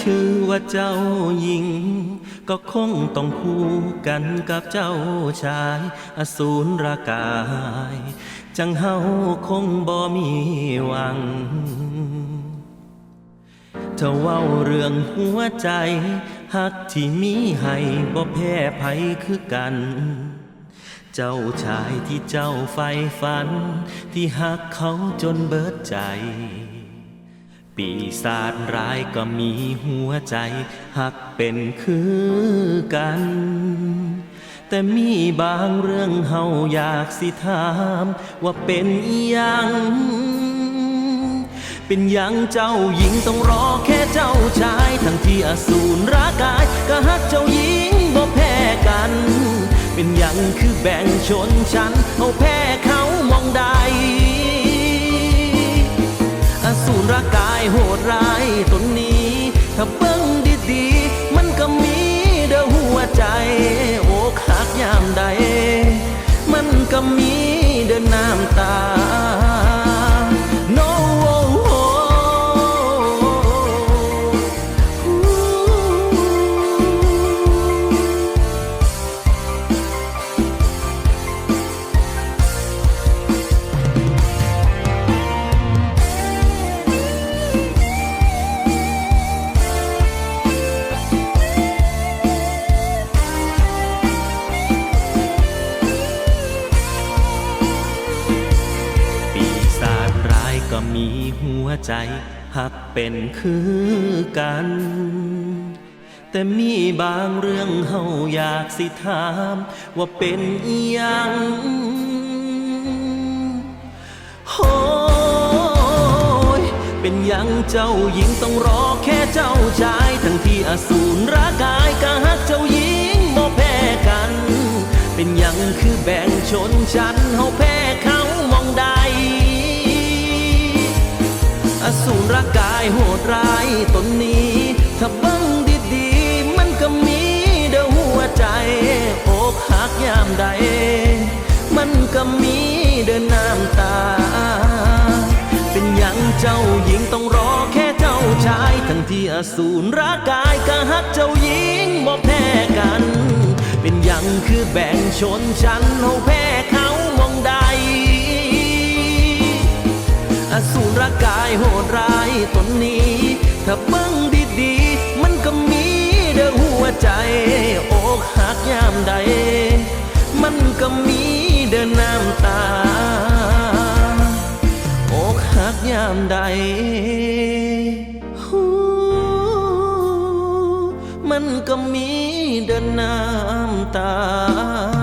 ชื่อว่าเจ้าหญิง ก็คงต้องคู่กันกับเจ้าชาย อสูรรากาย จังเฮาคงบ่มีหวังถ้าเว้าเรื่องหัวใจหักที่มีให้บ่แพ้ไผคือกัน เจ้าชายที่เจ้าใฝ่ฝัน ที่หักเขาจนเบิดใจ ปีศาจร้ายก็มีหัวใจหักเป็นคือกัน แต่มีบางเรื่องเฮาอยากสิถาม ว่าเป็นยัง เป็นยังเจ้าหญิงต้องรอแค่เจ้าชาย ทั้งที่อสูรรากาย ก็ฮักเจ้าหญิงบ่แพ้กัน เป็นยังคือแบ่งชนชั้นเอาแพ้ ยามใด มันก็มี ก็มีหัวใจหักเป็นคือกัน แต่มีบางเรื่องเฮาอยากสิถาม ว่าเป็นอีหยังโอยเป็นหยังเจ้าหญิงต้องรอแค่เจ้าชาย ทั้งที่อสูรรากายก็หักเจ้าหญิงบ่แพ้กัน เป็นหยังคือแบ่งชนชั้นเฮาแพ้ สูรกายโหดร้ายตนนี้ ถ้าเบังดีๆ มันก็มีเด้อหัวใจอกหักยามใด มันก็มีเด้อน้ำตา เป็นยังเจ้าหญิงต้องรอแค่เจ้าชาย ทั้งที่อสูรรากายก็หักเจ้าหญิงบ่แพ้กัน เป็นยังคือแบ่งชนชั้นเฮาแพ้ ถ้าเบิ่งดีๆ มันก็มีเด้อหัวใจอกหักยามใด มันก็มีเด้อน้ำตาอกหักยามใดมันก็มีเดินน้ำตา